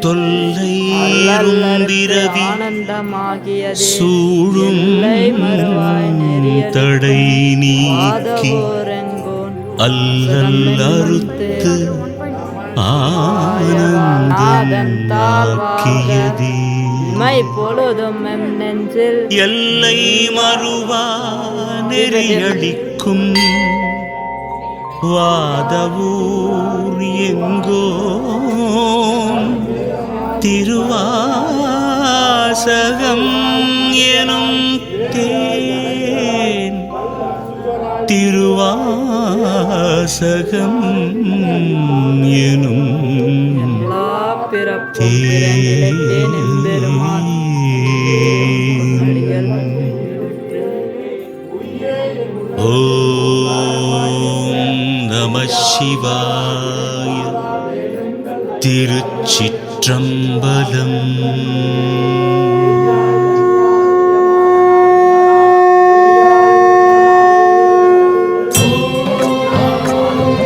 தொல்லை பிறவி ஆனந்தமாகியதே. சூழும் தடை நீக்கி அல்லல் அறுத்து ஆனந்தாக்கியதே மை பொழுதும் எம் நெஞ்சில் எல்லை மறுவா நெறியளிக்கும் வாதவூர் எங்கோ திருவாசகம் எனும் தேன். திருவாசகம் எனும் எல்லா நம சிவாய. திருச்சிற்றம்பலம்.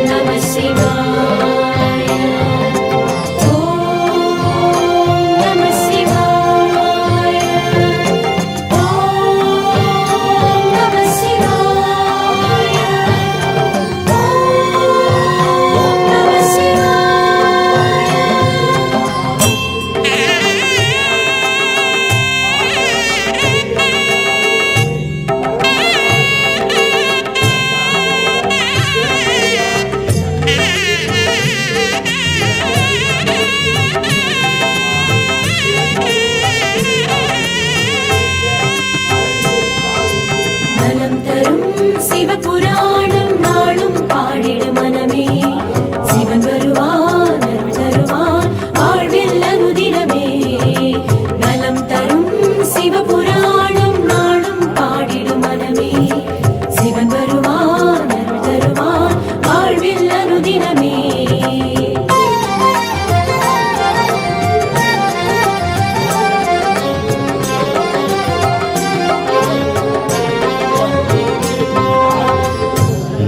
நம சிவாய. அனுதினமே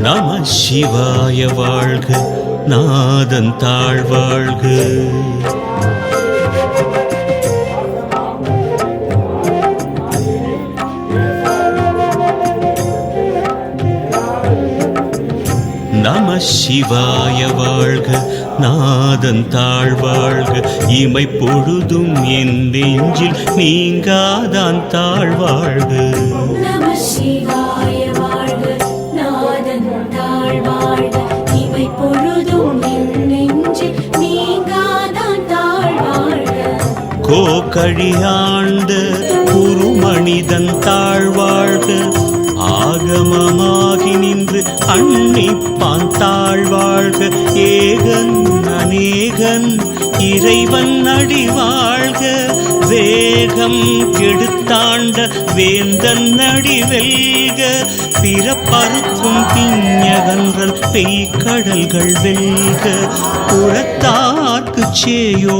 நம சிவாய வாழ்க நாதன் தாழ்வாழ்க நம சிவாய வாழ்க நாதன் தாழ்வாழ்க இமை பொழுதும் என் நெஞ்சில் நீங்காதான் தாழ்வாழ்க நம சிவாய வாழ்க நாதன் தாழ் வாழ்க. தாழ் வாழ்க தாழ்வாழ்க ஏகன் அநேகன் இறைவன் அடி வாழ்க வேகம் கெடுத்தாண்ட வேந்தன் அடி வெல்க பிறப்பறுக்கும் பிஞகன்றல் பெய்கடல்கள் வெல்க. புறத்தார்க்குச் சேயோ